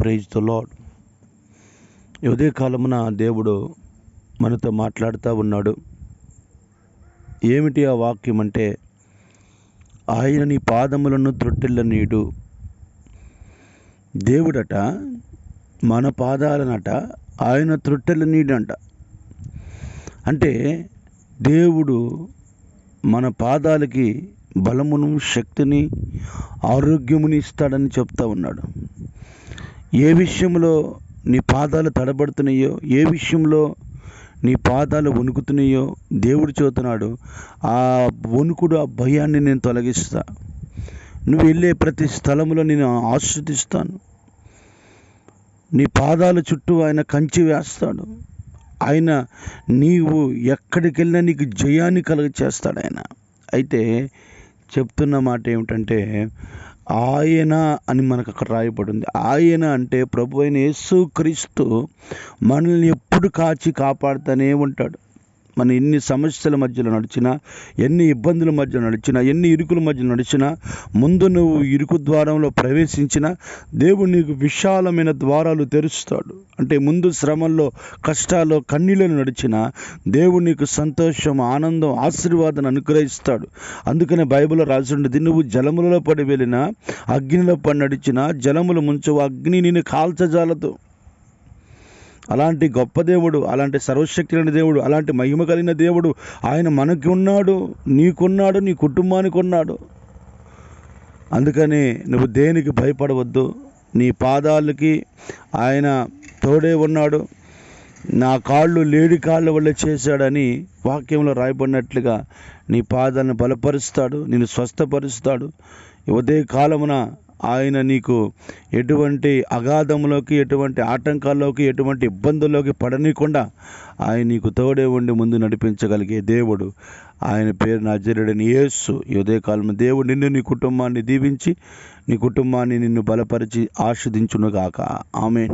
Praise the lord ఉదయ కాలమున దేవుడు మనతో మాట్లాడుతూ ఉన్నాడు. ఏమిటి ఆ వాక్యం అంటే ఆయన నీ పాదములను త్రొట్టెల్ల నీడు దేవుడట మన పాదాలనట ఆయన త్రొట్టెల నీడంట అంటే దేవుడు మన పాదాలకి బలమును శక్తిని ఆరోగ్యముని ఇస్తాడని చెప్తా ఉన్నాడు. ఏ విషయంలో నీ పాదాలు తడబడుతున్నాయో ఏ విషయంలో నీ పాదాలు వణుకుతున్నాయో దేవుడు చెబుతున్నాడు ఆ వణుకుడు ఆ భయాన్ని నేను తొలగిస్తా. నువ్వు వెళ్ళే ప్రతి స్థలంలో నేను ఆశ్రదిస్తాను. నీ పాదాల చుట్టూ ఆయన కంచి వేస్తాడు. ఆయన నీవు ఎక్కడికి వెళ్ళినా నీకు జయాన్ని కలుగ చేస్తాడు ఆయన. అయితే చెప్తున్న మాట ఏమిటంటే ఆయన అని మనకు అక్కడ రాయబడింది. ఆయన అంటే ప్రభు అయిన యేసు క్రీస్తు మనల్ని ఎప్పుడు కాచి కాపాడుతూనే ఉంటాడు. మన ఎన్ని సమస్యల మధ్యలో నడిచినా ఎన్ని ఇబ్బందుల మధ్య నడిచినా ఎన్ని ఇరుకుల మధ్య నడిచినా ముందు నువ్వు ఇరుకు ద్వారంలో ప్రవేశించినా దేవుడు నీకు విశాలమైన ద్వారాలు తెరుస్తాడు. అంటే ముందు శ్రమల్లో కష్టాల్లో కన్నీళ్ళను నడిచినా దేవుడు నీకు సంతోషం ఆనందం ఆశీర్వాదాన్ని అనుగ్రహిస్తాడు. అందుకనే బైబిల్ రాసిండేది నువ్వు జలములలో పడి వెళ్ళినా అగ్నిలో పడి నడిచినా జలములు ముంచవు అగ్ని నేను కాల్చజాలదు. అలాంటి గొప్ప దేవుడు అలాంటి సర్వశక్తి దేవుడు అలాంటి మహిమ కలిగిన దేవుడు ఆయన మనకి ఉన్నాడు నీకున్నాడు నీ కుటుంబానికి ఉన్నాడు. అందుకని నువ్వు దేనికి భయపడవద్దు. నీ పాదాలకి ఆయన తోడే ఉన్నాడు. నా కాళ్ళు లేడి కాళ్ళ వల్ల చేశాడని వాక్యంలో రాయబడినట్లుగా నీ పాదాలను బలపరుస్తాడు నేను స్వస్థపరుస్తాడు. ఉదయ కాలమున ఆయన నీకు ఎటువంటి అగాధంలోకి ఎటువంటి ఆటంకాల్లోకి ఎటువంటి ఇబ్బందుల్లోకి పడనీయకుండా ఆయన నీకు తోడే ఉండి ముందు నడిపించగలిగే దేవుడు. ఆయన పేరు నజరుడని యేసు. ఉదయకాలం దేవుడు నిన్ను నీ కుటుంబాన్ని దీవించి నీ కుటుంబాన్ని నిన్ను బలపరిచి ఆస్వాదించునుగాక ఆమె